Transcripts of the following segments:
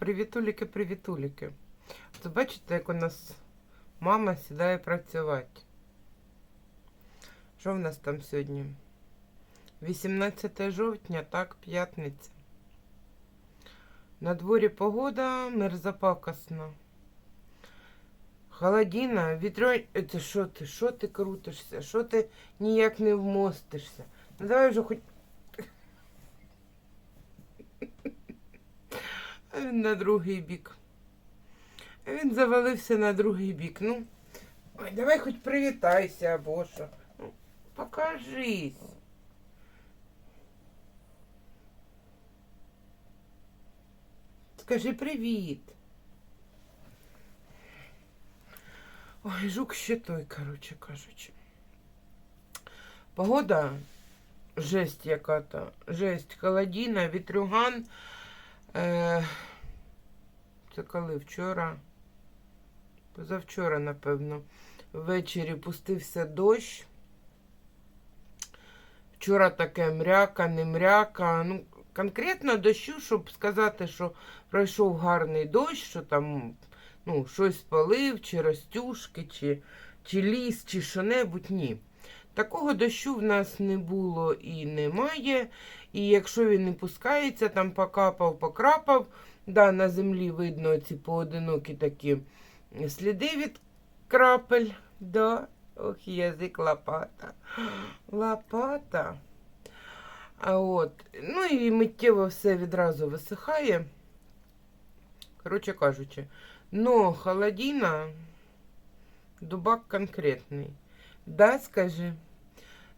Привітуліки, привітуліки. От бачите, як у нас мама сідає працювати. Що в нас там сьогодні? 18 жовтня, так, п'ятниця. На дворі погода мерзопакосна. Холодина, вітря... Це що ти? Що ти крутишся? Що ти ніяк не вмостишся? Ну давай вже хоч. А він на другий бік. А він завалився на другий бік. Ну, ой, давай хоч привітайся або що. Ну, покажись. Скажи привіт. Ой, жук ще той, коротше кажучи. Погода жесть яка-то. Жесть. Холодина, вітрюган. Е, це коли вчора? Позавчора, напевно. Ввечері пустився дощ. Вчора таке мряка, не мряка. Ну, конкретно дощу, щоб сказати, що пройшов гарний дощ, що там ну, щось палив, чи ростюшки, чи, чи ліс, чи що-небудь, ні. Такого дощу в нас не було і немає. І якщо він не пускається, там покапав, покрапав, да, на землі видно ці поодинокі такі сліди від крапель. Да. Ох, язик лопата. Лопата. А от, ну і миттєво все відразу висихає. Коротше кажучи, но холодина, дубак конкретний. Да, скажи?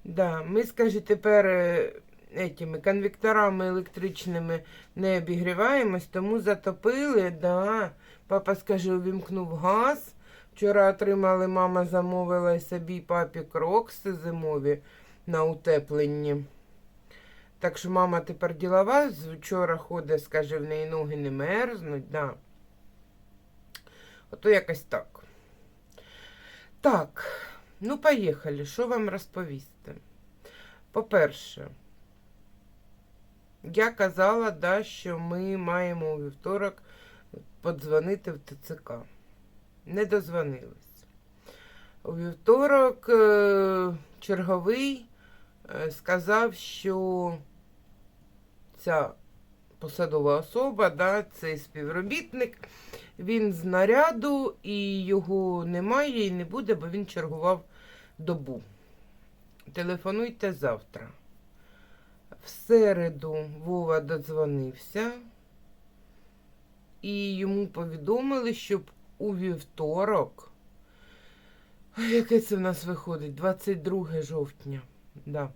Да, ми, скажи, тепер е, этими конвекторами електричними не обігріваємось, тому затопили, да. Папа, скажи, увімкнув газ. Вчора отримали, мама замовила собі папі крокси зимові на утепленні. Так що мама тепер ділова, вчора ходить, скаже, в неї ноги не мерзнуть, да. Ото якось так. Так, ну поїхали. Що вам розповісти? По-перше, я казала, да, що ми маємо у вівторок подзвонити в ТЦК. Не дозвонились. У вівторок е, черговий е, сказав, що ця посадова особа, да, цей співробітник, він з наряду і його немає і не буде, бо він чергував добу. Телефонуйте завтра. В середу Вова додзвонився, і йому повідомили, щоб у вівторок. Яке це в нас виходить? 22 жовтня. Да.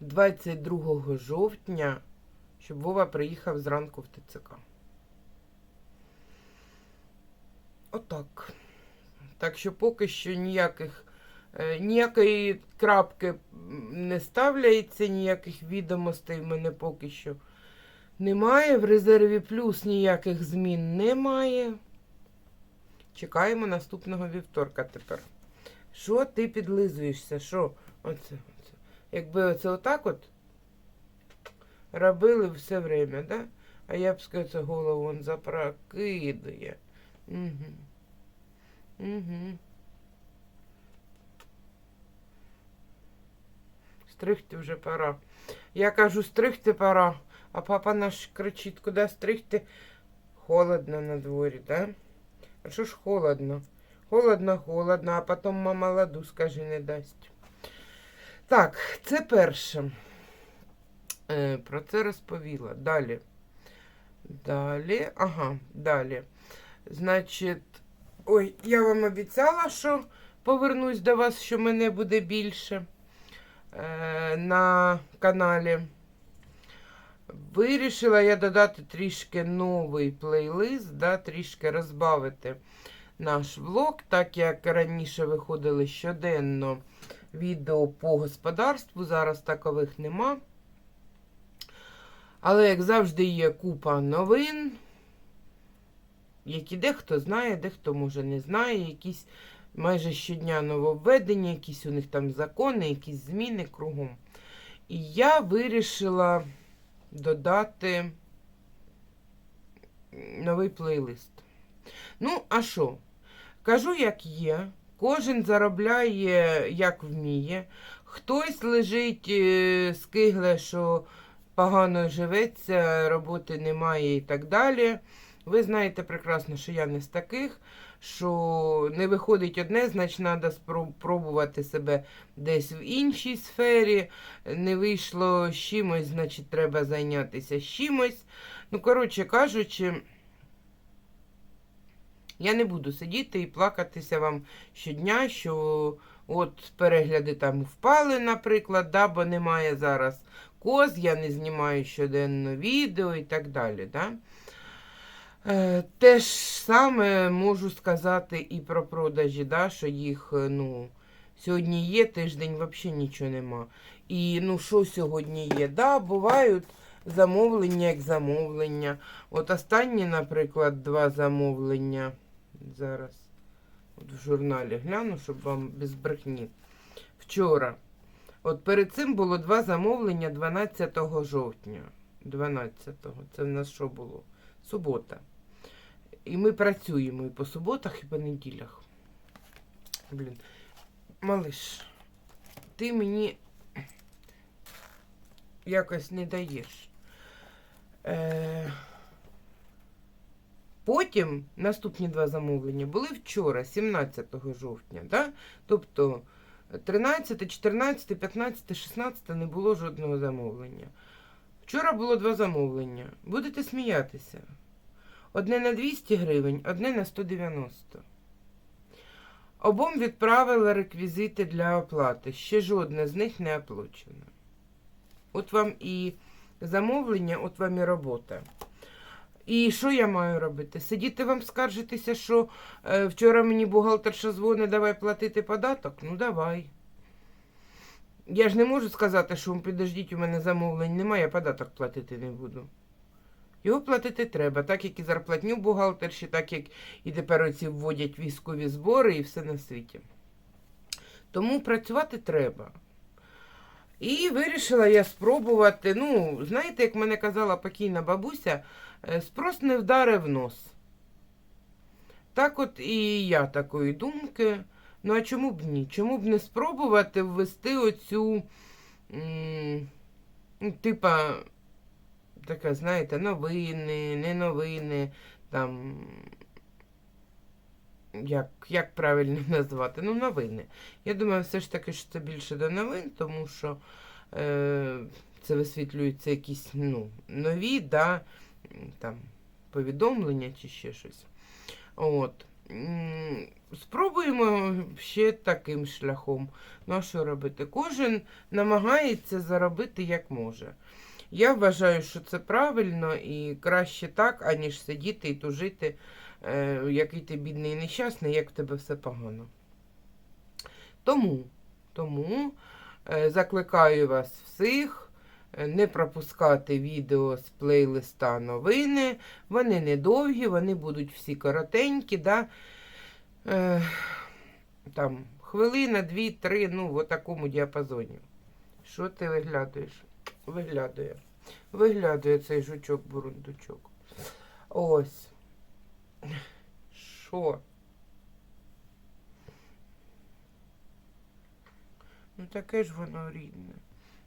22 жовтня, щоб Вова приїхав зранку в ТЦК. Отак. Так що поки що ніяких, ніякої крапки не ставляється, ніяких відомостей в мене поки що немає. В резерві плюс ніяких змін немає. Чекаємо наступного вівторка тепер. Що ти підлизуєшся? Що? Оце, оце. Якби оце отак от робили все время, да? А я б сказав, голову он запрокидує. Угу. Угу. Стригти вже пора. Я кажу, стригти пора, а папа наш кричить, куди стригти? Холодно на дворі, да? А що ж холодно? Холодно, холодно, а потім мама ладу, скажи, не дасть. Так, це перше. Е, про це розповіла. Далі. Далі. Ага, далі. Значить, ой, я вам обіцяла, що повернусь до вас, що мене буде більше на каналі. Вирішила я додати трішки новий плейлист, да, трішки розбавити наш влог, так як раніше виходили щоденно відео по господарству, зараз такових нема. Але, як завжди, є купа новин, які дехто знає, дехто може не знає, якісь майже щодня нововведення, якісь у них там закони, якісь зміни кругом. І я вирішила додати новий плейлист. Ну, а що? Кажу, як є. Кожен заробляє, як вміє. Хтось лежить, е, скигле, що погано живеться, роботи немає і так далі. Ви знаєте прекрасно, що я не з таких, що не виходить одне, значить треба спробувати себе десь в іншій сфері. Не вийшло з чимось, значить треба зайнятися з чимось. Ну, коротше кажучи, я не буду сидіти і плакатися вам щодня, що от перегляди там впали, наприклад, да, бо немає зараз коз, я не знімаю щоденно відео і так далі. Да? Е, те ж саме можу сказати і про продажі, да, що їх е, ну, сьогодні є, тиждень взагалі нічого нема. І ну, що сьогодні є? Да, бувають замовлення як замовлення. От останні, наприклад, два замовлення. Зараз от в журналі гляну, щоб вам без брехні. Вчора. От перед цим було два замовлення 12 жовтня. 12-го. Це в нас що було? Субота. І ми працюємо і по суботах, і по неділях. Блін. Малиш, ти мені якось не даєш. Е... Потім наступні два замовлення були вчора, 17 жовтня. Да? Тобто 13, 14, 15, 16 не було жодного замовлення. Вчора було два замовлення. Будете сміятися. Одне на 200 гривень, одне на 190. Обом відправили реквізити для оплати. Ще жодне з них не оплачено. От вам і замовлення, от вам і робота. І що я маю робити? Сидіти вам скаржитися, що е, вчора мені бухгалтерша дзвонить, давай платити податок? Ну давай. Я ж не можу сказати, що підождіть, у мене замовлень немає, я податок платити не буду. Його платити треба, так як і зарплатню бухгалтерші, так як і тепер оці вводять військові збори і все на світі. Тому працювати треба. І вирішила я спробувати. Ну, знаєте, як мене казала покійна бабуся, е, спрос не вдаре в нос. Так от і я такої думки. Ну, а чому б ні? Чому б не спробувати ввести оцю, м, ну, типа, таке, знаєте, новини, не новини, там, як, як правильно назвати? Ну, новини. Я думаю, все ж таки, що це більше до новин, тому що е, це висвітлюються якісь ну, нові, да, там, повідомлення чи ще щось. От. Спробуємо ще таким шляхом. Ну, а що робити? Кожен намагається заробити як може. Я вважаю, що це правильно і краще так, аніж сидіти і тужити, е, який ти бідний і нещасний, як в тебе все погано. Тому, тому е, закликаю вас всіх е, не пропускати відео з плейлиста новини. Вони недовгі, вони будуть всі коротенькі. Да? Е, там хвилина, дві, три, ну, в такому діапазоні. Що ти виглядаєш? Виглядає. Виглядає цей жучок бурундучок. Ось. Що? Ну таке ж воно рідне.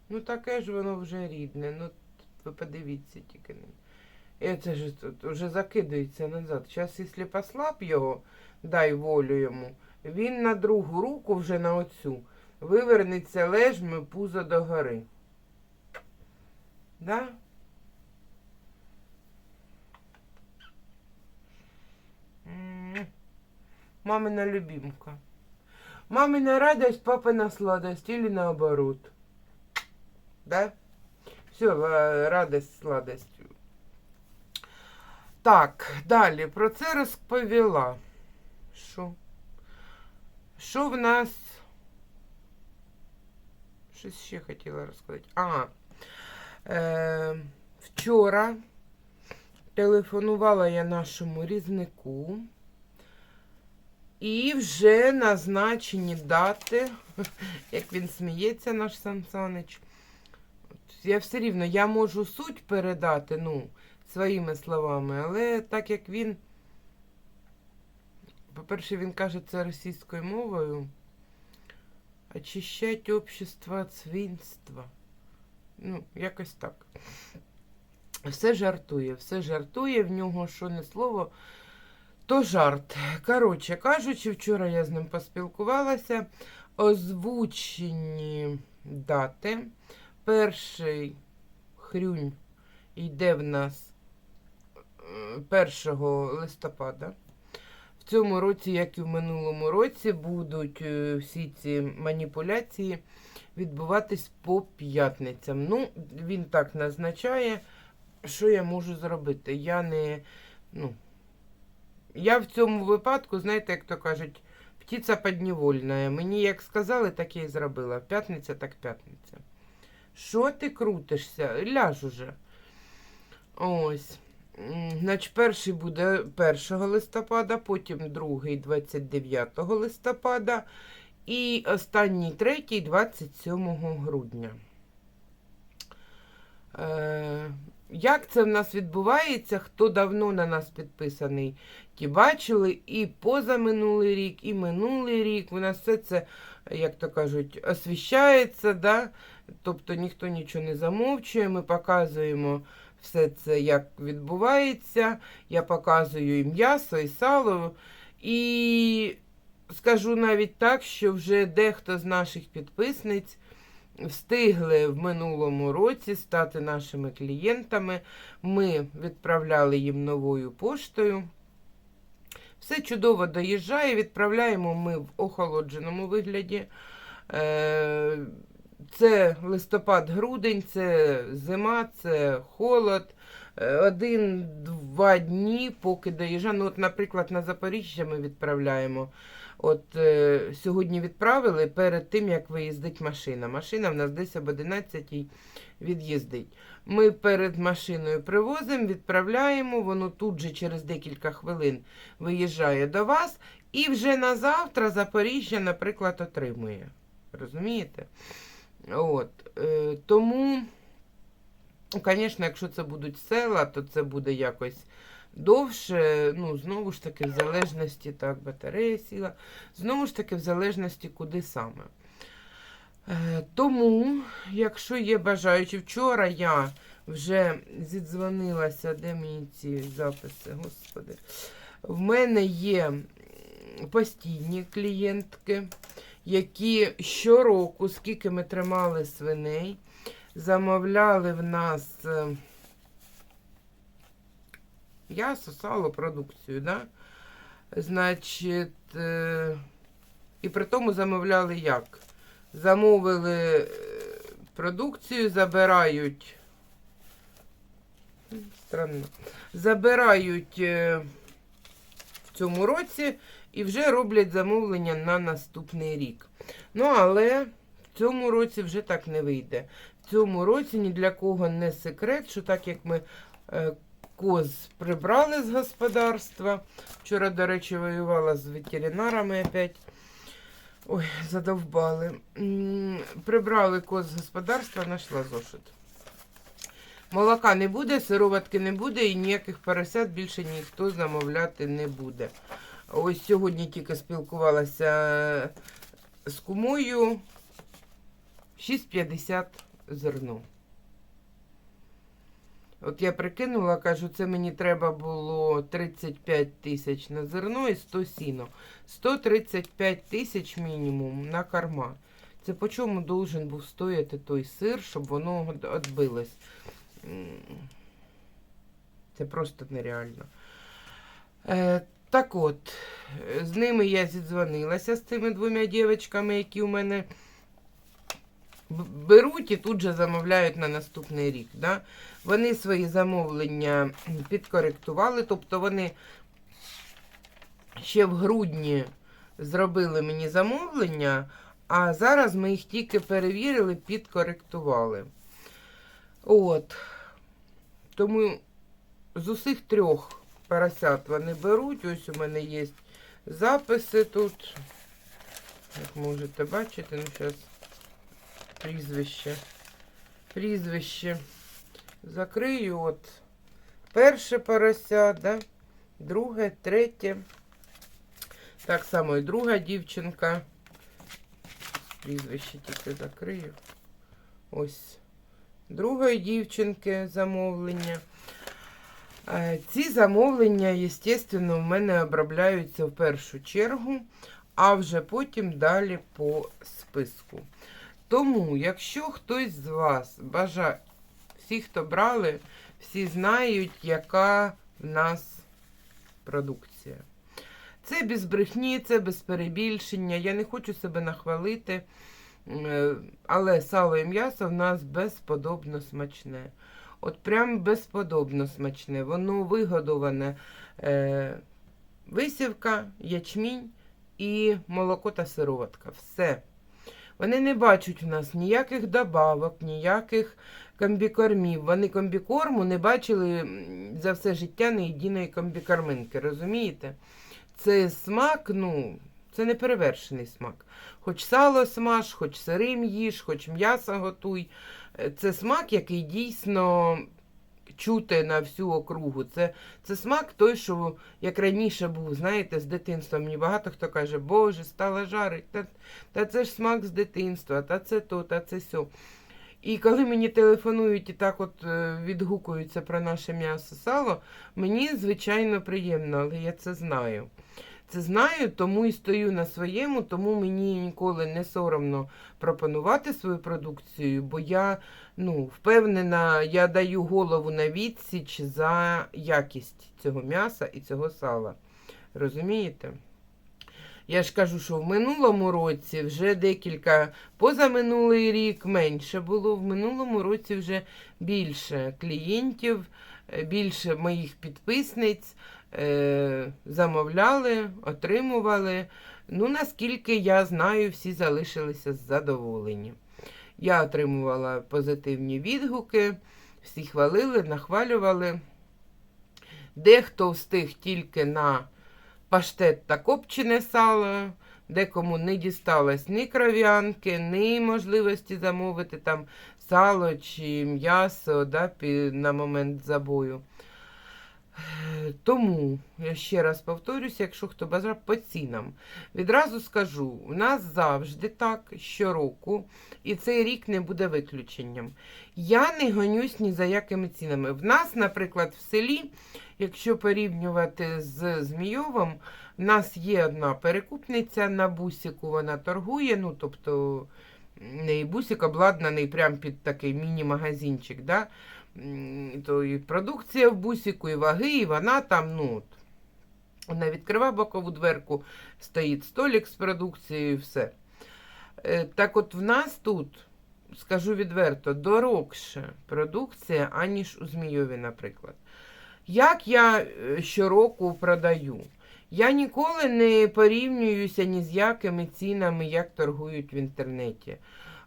Ну таке ж воно вже рідне. Ну, ви подивіться тільки. на І це ж тут вже закидується назад. Зараз, якщо послаб його, дай волю йому, він на другу руку вже на оцю вивернеться лежми пузо догори. Да? Мамина любимка. Мамина радость, папина сладость или наоборот. Да? Все, радость, сладость. Так, далі про це розповіла. Що? Що в нас? Щось ще хотіла розказати. А, е, вчора телефонувала я нашому різнику. І вже назначені дати, як він сміється, наш Сан Санич. От Я все рівно я можу суть передати, ну, своїми словами. Але так як він, по-перше, він каже це російською мовою, очищать общество від свинства. Ну, якось так. Все жартує, все жартує в нього, що не слово, то жарт. Коротше кажучи, вчора я з ним поспілкувалася. Озвучені дати. Перший хрюнь йде в нас е, 1 листопада. В цьому році, як і в минулому році, будуть е, всі ці маніпуляції відбуватись по п'ятницям. Ну, він так назначає, що я можу зробити. Я не. Ну, я в цьому випадку, знаєте, як то кажуть, птиця підневольна. Мені як сказали, так я і зробила. П'ятниця так п'ятниця. Що ти крутишся? Ляж уже. Ось. Значить, перший буде 1 листопада, потім другий 29 листопада і останній третій 27 грудня. Е, як це в нас відбувається? Хто давно на нас підписаний, ті бачили і позаминулий рік, і минулий рік. У нас все це, як то кажуть, освіщається, да? тобто ніхто нічого не замовчує. Ми показуємо все це, як відбувається. Я показую і м'ясо, і сало. І скажу навіть так, що вже дехто з наших підписниць встигли в минулому році стати нашими клієнтами. Ми відправляли їм новою поштою. Все чудово доїжджає, відправляємо ми в охолодженому вигляді. Е, Це листопад-грудень, це зима, це холод. Е, Один-два дні, поки доїжджає. Ну, от, наприклад, на Запоріжжя ми відправляємо. От е, сьогодні відправили перед тим, як виїздить машина. Машина в нас десь об 11 від'їздить. Ми перед машиною привозимо, відправляємо, воно тут же через декілька хвилин виїжджає до вас, і вже на завтра Запоріжжя, наприклад, отримує. Розумієте? От, е, тому, звісно, якщо це будуть села, то це буде якось довше, ну, знову ж таки, в залежності, так, батарея сіла, знову ж таки, в залежності, куди саме. Е, тому, якщо є бажаючі, вчора я вже зідзвонилася, де мені ці записи, господи. В мене є постійні клієнтки, які щороку, скільки ми тримали свиней, замовляли в нас е, м'ясо, сало, продукцію, да? Значить, е, і при тому замовляли як? Замовили е, продукцію, забирають. Странно. Забирають е, в цьому році і вже роблять замовлення на наступний рік. Ну, але в цьому році вже так не вийде. В цьому році ні для кого не секрет, що так як ми е, коз прибрали з господарства. Вчора, до речі, воювала з ветеринарами опять. Ой, задовбали. Прибрали коз з господарства, знайшла зошит. Молока не буде, сироватки не буде і ніяких поросят більше ніхто замовляти не буде. Ось сьогодні тільки спілкувалася з кумою 6,50 зерно. От я прикинула, кажу, це мені треба було 35 тисяч на зерно і 100 сіно. 135 тисяч мінімум на корма. Це по чому должен був стояти той сир, щоб воно відбилось. Це просто нереально. Е, так от, з ними я зідзвонилася з цими двома дівчатками, які у мене беруть і тут же замовляють на наступний рік. Да? Вони свої замовлення підкоректували, тобто вони ще в грудні зробили мені замовлення, а зараз ми їх тільки перевірили, підкоректували. От. Тому з усіх трьох поросят вони беруть. Ось у мене є записи тут. Як можете бачити, ну зараз прізвище. Прізвище. Закрию от перше порося, да? друге, третє. Так само і друга дівчинка. Прізвище тільки закрию. Ось другої дівчинки замовлення. Е, Ці замовлення, звісно, в мене обробляються в першу чергу, а вже потім далі по списку. Тому, якщо хтось з вас бажає, всі, хто брали, всі знають, яка в нас продукція. Це без брехні, це без перебільшення. Я не хочу себе нахвалити, е, але сало і м'ясо в нас безподобно смачне. От прям безподобно смачне. Воно вигодоване е, висівка, ячмінь і молоко та сироватка. Все. Вони не бачать в нас ніяких добавок, ніяких комбікормів. Вони комбікорму не бачили за все життя ні єдиної комбікорминки, розумієте? Це смак, ну, це не перевершений смак. Хоч сало смаж, хоч сирим їж, хоч м'ясо готуй. Е, Це смак, який дійсно чути на всю округу. Це, це смак той, що як раніше був, знаєте, з дитинства. Мені багато хто каже, Боже, стала жарить, та, та це ж смак з дитинства, та це то, та це сьо. І коли мені телефонують і так от е, відгукуються про наше м'ясо сало, мені звичайно приємно, але я це знаю. Це знаю, тому і стою на своєму, тому мені ніколи не соромно пропонувати свою продукцію, бо я ну, впевнена, я даю голову на відсіч за якість цього м'яса і цього сала. Розумієте? Я ж кажу, що в минулому році вже декілька, позаминулий рік менше було, в минулому році вже більше клієнтів, е, більше моїх підписниць е, замовляли, отримували. Ну, наскільки я знаю, всі залишилися задоволені. Я отримувала позитивні відгуки, всі хвалили, нахвалювали. Дехто встиг тільки на паштет та копчене сало, декому не дісталось ні кров'янки, ні можливості замовити там сало чи м'ясо да, на момент забою. Е, Тому, я ще раз повторюся, якщо хто бажає по цінам. Відразу скажу, у нас завжди так, щороку, і цей рік не буде виключенням. Я не гонюсь ні за якими цінами. В нас, наприклад, в селі, якщо порівнювати з Змійовим, в нас є одна перекупниця на бусіку, вона торгує, ну, тобто, в неї бусик обладнаний прямо під такий міні-магазинчик, да? То і продукція в бусіку, і ваги, і вона там, ну, вона відкриває бокову дверку, стоїть столик з продукцією, і все. Е, Так от в нас тут, скажу відверто, дорогше продукція, аніж у Змійові, наприклад. Як я е, щороку продаю? Я ніколи не порівнююся ні з якими цінами, як торгують в інтернеті.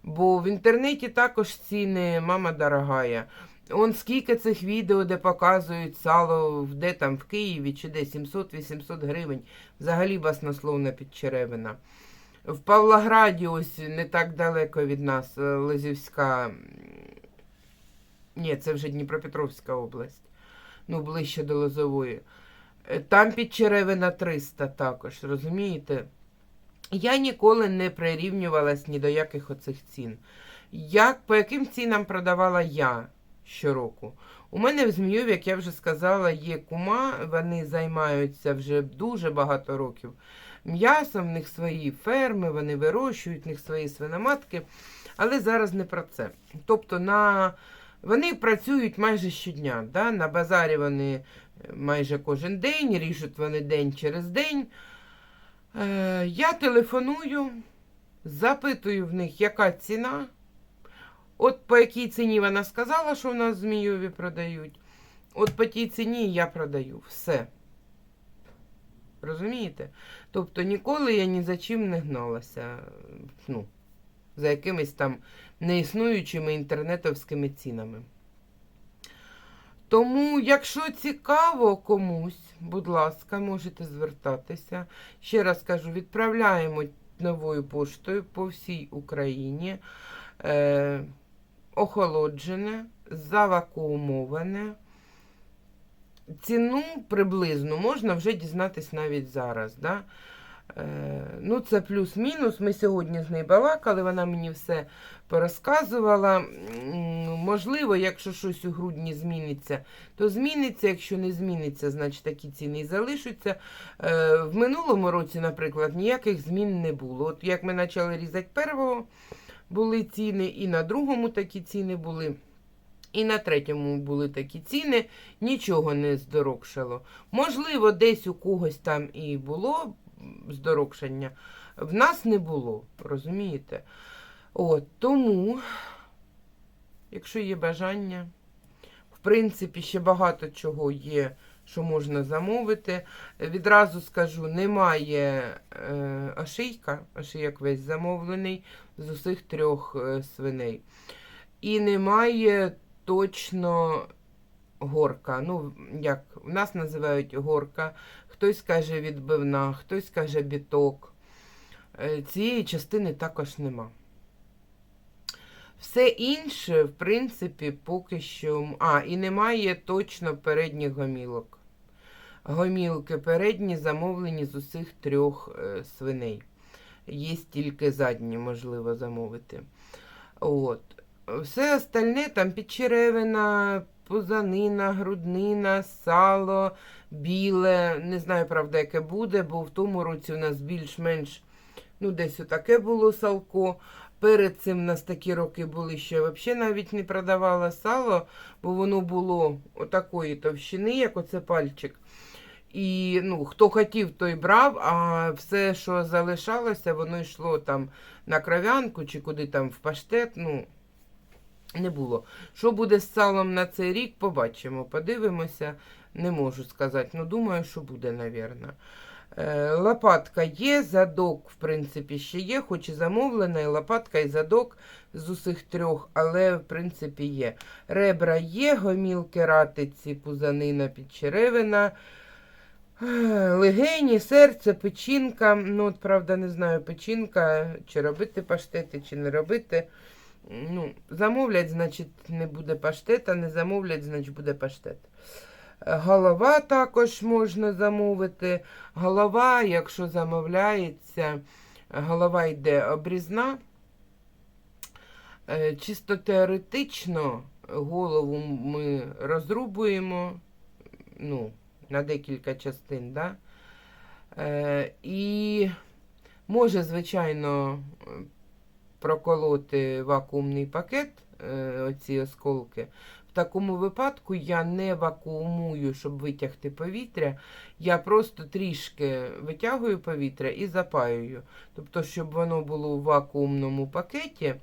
Бо в інтернеті також ціни, мама дорогая. Он скільки цих відео, де показують сало, де там в Києві чи де 700-800 гривень. Взагалі баснословна підчеревина. В Павлограді, ось не так далеко від нас, е, Лизівська. Ні, це вже Дніпропетровська область. Ну, ближче до Лозової. Е, Там підчеревина 300 також, розумієте? Я ніколи не прирівнювалась ні до яких оцих цін. Як, по яким цінам продавала я щороку? У мене в Зміюві, як я вже сказала, є кума, вони займаються вже дуже багато років м'ясом, в них свої ферми, вони вирощують, в них свої свиноматки, але зараз не про це. Тобто на... вони працюють майже щодня. Да? На базарі вони е, майже кожен день, ріжуть вони день через день. Е, я телефоную, запитую в них, яка ціна. От по якій ціні вона сказала, що в нас Змійові продають. От по тій ціні я продаю. Все. Розумієте? Тобто ніколи я ні за чим не гналася. Ну, за якимись там неіснуючими інтернетовськими цінами. Тому, якщо цікаво комусь, будь ласка, можете звертатися. Ще раз кажу, відправляємо новою поштою по всій Україні. Е, охолоджене, завакуумоване, ціну приблизну можна вже дізнатись навіть зараз. Да? Е, ну, це плюс-мінус. Ми сьогодні з нею балакали, вона мені все порозказувала. Можливо, якщо щось у грудні зміниться, то зміниться. Якщо не зміниться, значить такі ціни і залишаться. Е, в минулому році, наприклад, ніяких змін не було. От як ми почали різати первого, були ціни, і на другому такі ціни були. І на третьому були такі ціни, нічого не здорожчало. Можливо, десь у когось там і було здорожчання, в нас не було, розумієте? От, тому, якщо є бажання, в принципі, ще багато чого є, що можна замовити. Відразу скажу, немає е, ошийка, ошийок весь замовлений з усіх трьох е, свиней. І немає точно горка. Ну, як в нас називають горка, хтось каже відбивна, хтось каже біток. Е, Цієї частини також нема. Все інше, в принципі, поки що. А, і немає точно передніх гомілок. Гомілки передні замовлені з усіх трьох е, свиней. Є тільки задні, можливо, замовити. От. Все остальне там підчеревина, пузанина, груднина, сало, біле. Не знаю, правда, яке буде, бо в тому році у нас більш-менш ну, десь отаке було салко. Перед цим у нас такі роки були, що взагалі навіть не продавала сало, бо воно було отакої товщини, як оце пальчик. І ну, хто хотів, той брав, а все, що залишалося, воно йшло там на кров'янку чи куди там в паштет. ну, не було. Що буде з салом на цей рік, побачимо. Подивимося, не можу сказати. Ну, думаю, що буде, напевно. Е, лопатка є, задок, в принципі, ще є, хоч і замовлена, і лопатка, і задок з усіх трьох, але, в принципі, є. Ребра є, гомілки, ратиці, пузанина, підчеревина. Е, Легені, серце, печінка. Ну, от, правда, не знаю, печінка, чи робити паштети, чи не робити. Ну, замовлять, значить, не буде паштета, не замовлять, значить, буде паштет. Голова також можна замовити. Голова, якщо замовляється, голова йде обрізна. Е, Чисто теоретично голову ми розрубуємо ну, на декілька частин. Да? Е, І може, звичайно, проколоти вакуумний пакет, е, оці осколки. Такому випадку я не вакуумую, щоб витягти повітря. Я просто трішки витягую повітря і запаюю. Тобто, щоб воно було в вакуумному пакеті,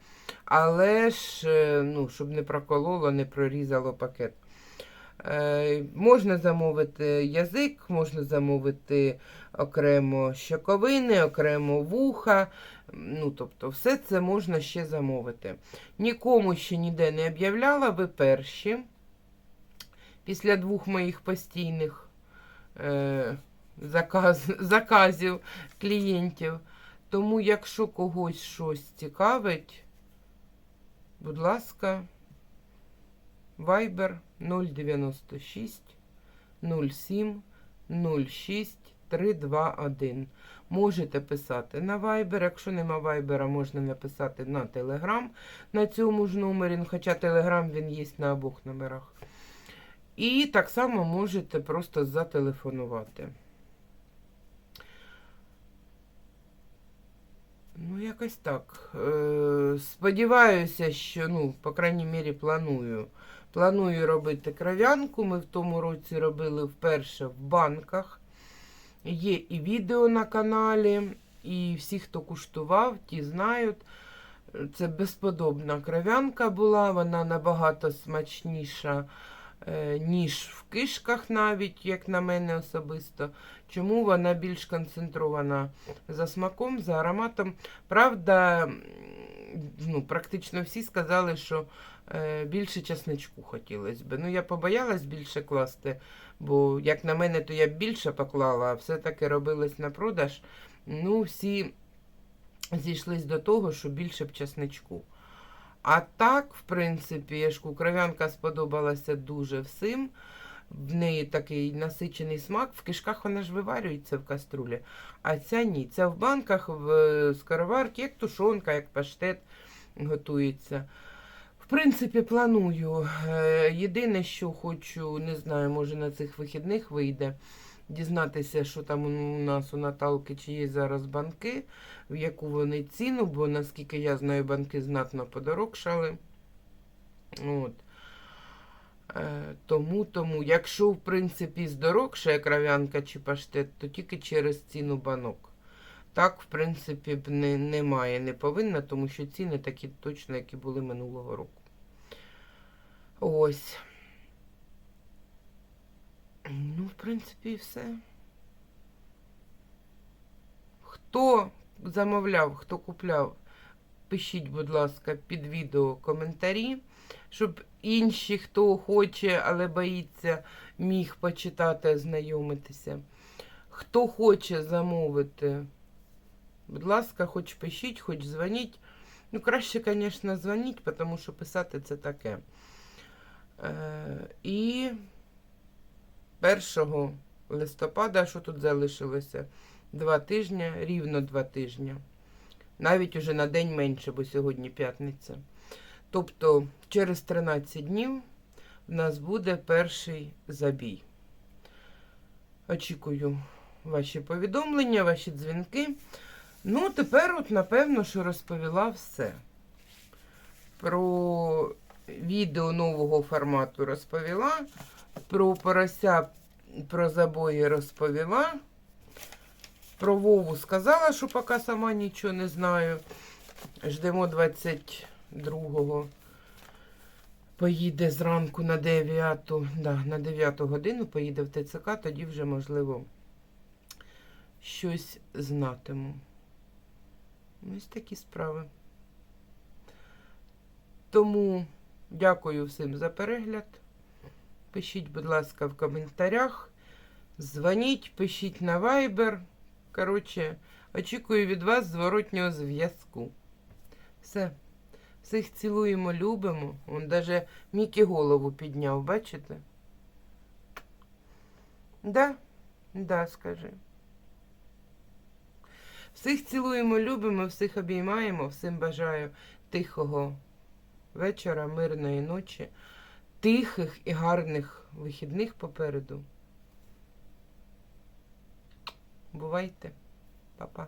але ж е, ну, щоб не прокололо, не прорізало пакет. Е, можна замовити язик, можна замовити окремо щоковини, окремо вуха. Ну, тобто, все це можна ще замовити. Нікому ще ніде не об'являла, ви перші. Після двох моїх постійних е, заказ, заказів клієнтів. Тому, якщо когось щось цікавить, будь ласка, Viber 096 07 06 321. Можете писати на Viber. Якщо нема Viber, можна написати на Telegram на цьому ж номері. Хоча Telegram він є на обох номерах. І так само можете просто зателефонувати. Ну, якось так. Е, Сподіваюся, що, ну, по крайній мірі, планую. Планую робити кров'янку. Ми в тому році робили вперше в банках. Є і відео на каналі, і всі, хто куштував, ті знають. Це безподобна кров'янка була, вона набагато смачніша, е, ніж в кишках, навіть, як на мене особисто. Чому вона більш концентрована за смаком, за ароматом. Правда, ну, практично всі сказали, що е, більше часничку хотілося б. Ну, я побоялась більше класти, бо, як на мене, то я б більше поклала, а все-таки робилось на продаж. Ну, всі зійшлись до того, що більше б часничку. А так, в принципі, я ж кажу, кров'янка сподобалася дуже всім. В неї такий насичений смак. В кишках вона ж виварюється в каструлі, а ця ні. Ця в банках, в е, скороварці, як тушонка, як паштет готується. В принципі, планую. Е, Єдине, що хочу, не знаю, може на цих вихідних вийде дізнатися, що там у нас у Наталки, чи є зараз банки, в яку вони ціну, бо наскільки я знаю, банки знатно подорожчали. От. Е, тому, тому, якщо, в принципі, здорожчає кров'янка чи паштет, то тільки через ціну банок. Так, в принципі, б не, немає, не повинна, тому що ціни такі точно, які були минулого року. Ось. Ну, в принципі, і все. Хто замовляв, хто купляв, пишіть, будь ласка, під відео коментарі, щоб інші, хто хоче, але боїться, міг почитати, ознайомитися. Хто хоче замовити, будь ласка, хоч пишіть, хоч дзвоніть. Ну, краще, звісно, дзвоніть, тому що писати це таке. Е, і 1 листопада, що тут залишилося? Два тижні, рівно два тижні. Навіть уже на день менше, бо сьогодні п'ятниця. Тобто через 13 днів в нас буде перший забій. Очікую ваші повідомлення, ваші дзвінки. Ну, тепер, от, напевно, що розповіла все. Про відео нового формату розповіла. Про порося, про забої розповіла. Про Вову сказала, що поки сама нічого не знаю. Ждемо 22-го. Поїде зранку на 9, да, на 9 годину поїде в ТЦК, тоді вже, можливо, щось знатиму. Ось такі справи. Тому дякую всім за перегляд. Пишіть, будь ласка, в коментарях. Дзвоніть, пишіть на Viber. Коротше, очікую від вас зворотнього зв'язку. Все. Всіх цілуємо, любимо. Он даже Мікі голову підняв, бачите? Да? Да, скажи. Всіх цілуємо, любимо, всіх обіймаємо, всім бажаю тихого вечора, мирної ночі, тихих і гарних вихідних попереду. Бувайте, Па-па.